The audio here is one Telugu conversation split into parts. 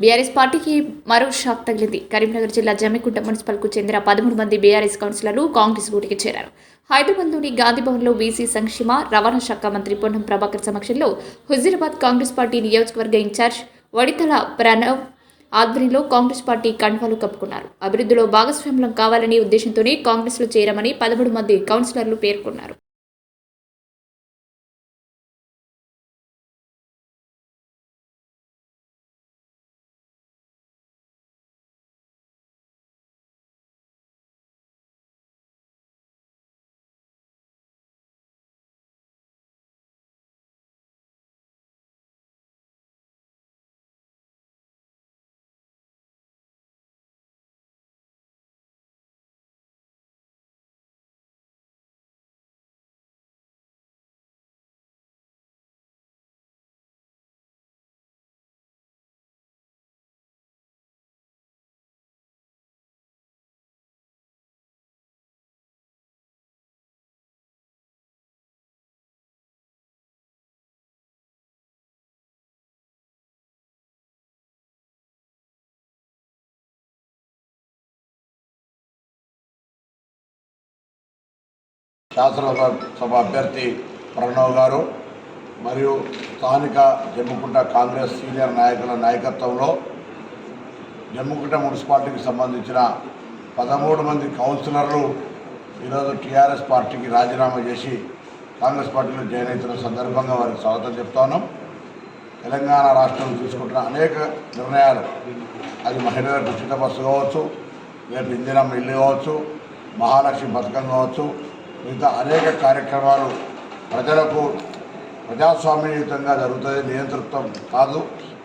బీఆర్ఎస్ పార్టీకి మరో షాక్ తగిలింది. కరీంనగర్ జిల్లా జమ్మికుంట మున్సిపల్కు చెందిన పదమూడు మంది బీఆర్ఎస్ కౌన్సిలర్లు కాంగ్రెస్ గూటికి చేరారు. హైదరాబాద్లోని గాంధీభవన్లో బీసీ సంక్షేమ రవాణా శాఖ మంత్రి పొన్నం ప్రభాకర్ సమక్షంలో హుజీరాబాద్ కాంగ్రెస్ పార్టీ నియోజకవర్గ ఇన్ఛార్జ్ వడితల ప్రణవ్ ఆధ్వర్యంలో కాంగ్రెస్ పార్టీ కండువాలు కప్పుకున్నారు. అభివృద్ధిలో భాగస్వామ్యం కావాలనే ఉద్దేశంతోనే కాంగ్రెస్లో చేరమని పదమూడు మంది కౌన్సిలర్లు పేర్కొన్నారు. శాసనసభ అభ్యర్థి ప్రణవ్ గారు మరియు స్థానిక జమ్ముకుంట కాంగ్రెస్ సీనియర్ నాయకుల నాయకత్వంలో జమ్ముకుంట మున్సిపాలిటీకి సంబంధించిన పదమూడు మంది కౌన్సిలర్లు ఈరోజు టీఆర్ఎస్ పార్టీకి రాజీనామా చేసి కాంగ్రెస్ పార్టీలో జాయిన్ అవుతున్న సందర్భంగా వారికి స్వాగతం చెప్తాను తెలంగాణ రాష్ట్రం తీసుకుంటున్న అనేక నిర్ణయాలు. అది మహిళలకు ఉచిత బస్సు కావచ్చు రేపు ఇందిరమ్మ ఇల్లు కావచ్చు మహాలక్ష్మి పథకం కావచ్చు మిగతా అనేక కార్యక్రమాలు ప్రజలకు ప్రజాస్వామ్యయుతంగా జరుగుతుంది నియంతృత్వం కాదు.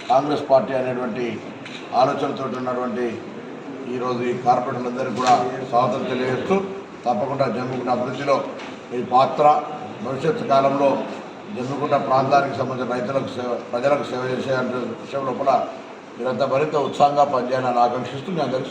కాంగ్రెస్ పార్టీ అనేటువంటి ఆలోచనతో ఉన్నటువంటి ఈరోజు ఈ కార్పొరేటర్లందరికీ కూడా స్వాగతం తెలియజేస్తూ తప్పకుండా జమ్మికుంట అభివృద్ధిలో ఈ పాత్ర భవిష్యత్తు కాలంలో జమ్మికుంట ప్రాంతానికి సంబంధించిన రైతులకు సేవ ప్రజలకు సేవ చేసే విషయం లోపల మీరంతా మరింత ఉత్సాహంగా పనిచేయాలని ఆకాంక్షిస్తూ నేను అందరికీ